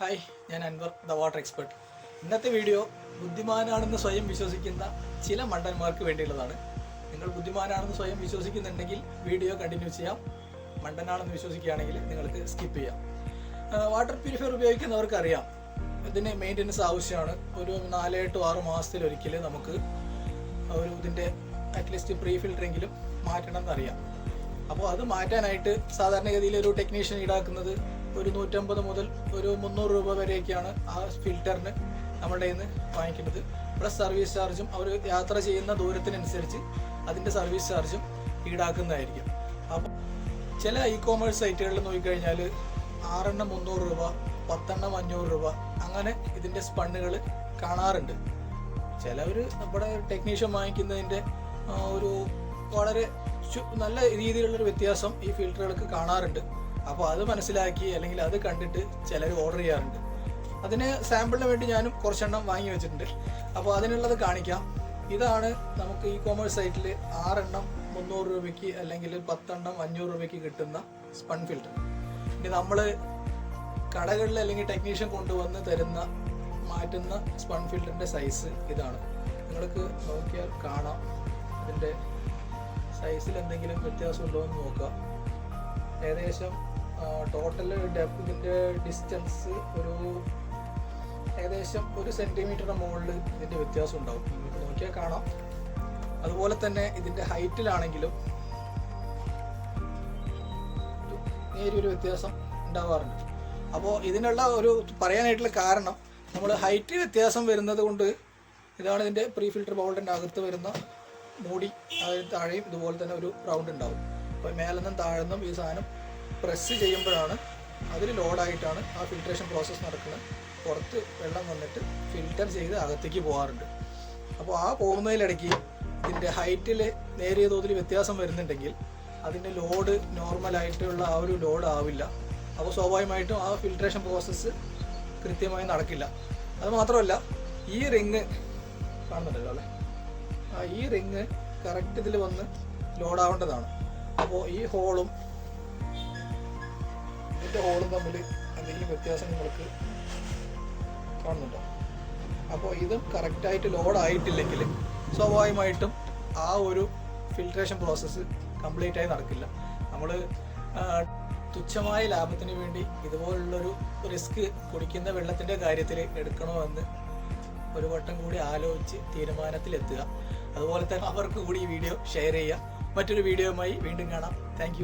Hi ഞാൻ Anwar the water expert ഇന്നത്തെ video ബുദ്ധിമാനാണെന്ന് സ്വയം വിശ്വസിക്കുന്ന ചില മണ്ടന്മാർക്ക് വേണ്ടിയുള്ളതാണ്. നിങ്ങൾ ബുദ്ധിമാനാണെന്ന് സ്വയം വിശ്വസിക്കുന്നുണ്ടെങ്കിൽ വീഡിയോ കണ്ടിന്യൂ ചെയ്യാം. മണ്ടനാണെന്ന് വിശ്വസിക്കുകയാണെങ്കിൽ നിങ്ങൾക്ക് സ്കിപ്പ് ചെയ്യാം. വാട്ടർ പ്യൂരിഫയർ ഉപയോഗിക്കുന്നവർക്കറിയാം ഇതിന് മെയിന്റനൻസ് ആവശ്യമാണ്. ഒരു നാല് ടു ആറ് മാസത്തിലൊരിക്കൽ നമുക്ക് ഒരു ഇതിന്റെ അറ്റ്ലീസ്റ്റ് പ്രീ ഫിൽറ്ററെങ്കിലും മാറ്റണം എന്നറിയാം. അപ്പോൾ അത് മാറ്റാനായിട്ട് സാധാരണഗതിയിൽ ഒരു ടെക്നീഷ്യൻ ഈടാക്കുന്നത് ഒരു നൂറ്റമ്പത് മുതൽ ഒരു മുന്നൂറ് രൂപ വരെയൊക്കെയാണ് ആ ഫിൽറ്ററിന് കയ്യിൽ നിന്ന് വാങ്ങിക്കുന്നത്. പ്ലസ് സർവീസ് ചാർജും അവർ യാത്ര ചെയ്യുന്ന ദൂരത്തിനനുസരിച്ച് അതിന്റെ സർവീസ് ചാർജും ഈടാക്കുന്നതായിരിക്കും. അപ്പം ചില ഇ കോമേഴ്സ് സൈറ്റുകളിൽ നോക്കിക്കഴിഞ്ഞാൽ ആറെണ്ണം മുന്നൂറ് രൂപ പത്തെണ്ണം അഞ്ഞൂറ് രൂപ അങ്ങനെ ഇതിന്റെ സ്പണ്ണുകൾ കാണാറുണ്ട്. ചിലവർ നമ്മുടെ ടെക്നീഷ്യൻ വാങ്ങിക്കുന്നതിന്റെ ഒരു വളരെ നല്ല രീതിയിലുള്ളൊരു വ്യത്യാസം ഈ ഫിൽറ്ററുകൾക്ക് കാണാറുണ്ട്. അപ്പോൾ അത് മനസ്സിലാക്കി അല്ലെങ്കിൽ അത് കണ്ടിട്ട് ചിലർ ഓർഡർ ചെയ്യാറുണ്ട്. അതിന് സാമ്പിളിന് വേണ്ടി ഞാനും കുറച്ചെണ്ണം വാങ്ങി വെച്ചിട്ടുണ്ട്. അപ്പോൾ അതിനുള്ളത് കാണിക്കാം. ഇതാണ് നമുക്ക് ഇ കോമേഴ്സ് സൈറ്റിൽ ആറെണ്ണം മുന്നൂറ് രൂപയ്ക്ക് അല്ലെങ്കിൽ പത്തെണ്ണം അഞ്ഞൂറ് രൂപയ്ക്ക് കിട്ടുന്ന സ്പൺ ഫിൽറ്റർ ഇനി നമ്മൾ കടകളിൽ അല്ലെങ്കിൽ ടെക്നീഷ്യൻ കൊണ്ടുവന്ന് തരുന്ന മാറ്റുന്ന സ്പൺ ഫിൽറ്ററിന്റെ സൈസ് ഇതാണ്. നിങ്ങൾക്ക് നോക്കിയാൽ കാണാം. ഇതിന്റെ സൈസിൽ എന്തെങ്കിലും വ്യത്യാസമുണ്ടോ എന്ന് നോക്കാം. ഏകദേശം ടോട്ടൽ ഇതിന്റെ ഡിസ്റ്റൻസ് ഒരു ഏകദേശം ഒരു സെന്റിമീറ്ററിന് മുകളിൽ ഇതിന്റെ വ്യത്യാസം ഉണ്ടാവും. നിങ്ങൾക്ക് നോക്കിയാൽ കാണാം. അതുപോലെ തന്നെ ഇതിന്റെ ഹൈറ്റിലാണെങ്കിലും നേരിയൊരു വ്യത്യാസം ഉണ്ടാവാറുണ്ട്. അപ്പോൾ ഇതിനുള്ള ഒരു പറയാനായിട്ടുള്ള കാരണം നമ്മൾ ഹൈറ്റ് വ്യത്യാസം വരുന്നത് കൊണ്ട് ഇതാണ് ഇതിന്റെ പ്രീ ഫിൽറ്റർ ബൗളിന്റെ അകത്ത് വരുന്ന മൂടി അതിന് താഴെയും ഇതുപോലെ തന്നെ ഒരു റൗണ്ട് ഉണ്ടാവും. അപ്പോൾ മേലെന്നും താഴെന്നും ഈ സാധനം പ്രസ് ചെയ്യുമ്പോഴാണ് അതിൽ ലോഡായിട്ടാണ് ആ ഫിൽട്രേഷൻ പ്രോസസ്സ് നടക്കുന്നത്. പുറത്ത് വെള്ളം വന്നിട്ട് ഫിൽറ്റർ ചെയ്ത് അകത്തേക്ക് പോകാറുണ്ട്. അപ്പോൾ ആ പോകുന്നതിലിടയ്ക്ക് ഇതിന്റെ ഹൈറ്റിൽ നേരിയ തോതിൽ വ്യത്യാസം വരുന്നുണ്ടെങ്കിൽ അതിന്റെ ലോഡ് നോർമലായിട്ടുള്ള ആ ഒരു ലോഡ് ആവില്ല. അപ്പോൾ സ്വാഭാവികമായിട്ടും ആ ഫിൽട്രേഷൻ പ്രോസസ്സ് കൃത്യമായി നടക്കില്ല. അത് മാത്രമല്ല ഈ റിങ് കാണുന്നുണ്ടല്ലോ അല്ലേ? ആ ഈ റിങ് കറക്റ്റ് ഇതിൽ വന്ന് ലോഡാവേണ്ടതാണ്. അപ്പോൾ ഈ ഹോളും ഇതിന്റെ ഹോളും തമ്മിൽ എന്തെങ്കിലും വ്യത്യാസം നിങ്ങൾക്ക് കാണുന്നുണ്ടോ? അപ്പോൾ ഇതും കറക്റ്റായിട്ട് ലോഡ് ആയിട്ടില്ലെങ്കിൽ സ്വാഭാവികമായിട്ടും ആ ഒരു ഫിൽട്രേഷൻ പ്രോസസ്സ് കംപ്ലീറ്റ് ആയി നടക്കില്ല. നമ്മൾ തുച്ഛമായ ലാഭത്തിന് വേണ്ടി ഇതുപോലുള്ളൊരു റിസ്ക് കുടിക്കുന്ന വെള്ളത്തിന്റെ കാര്യത്തിൽ എടുക്കണോ എന്ന് ഒരു വട്ടം കൂടി ആലോചിച്ച് തീരുമാനത്തിലെത്തുക. അതുപോലെ തന്നെ അവർക്ക് കൂടി ഈ വീഡിയോ ഷെയർ ചെയ്യുക. മറ്റൊരു വീഡിയോയുമായി വീണ്ടും കാണാം. താങ്ക്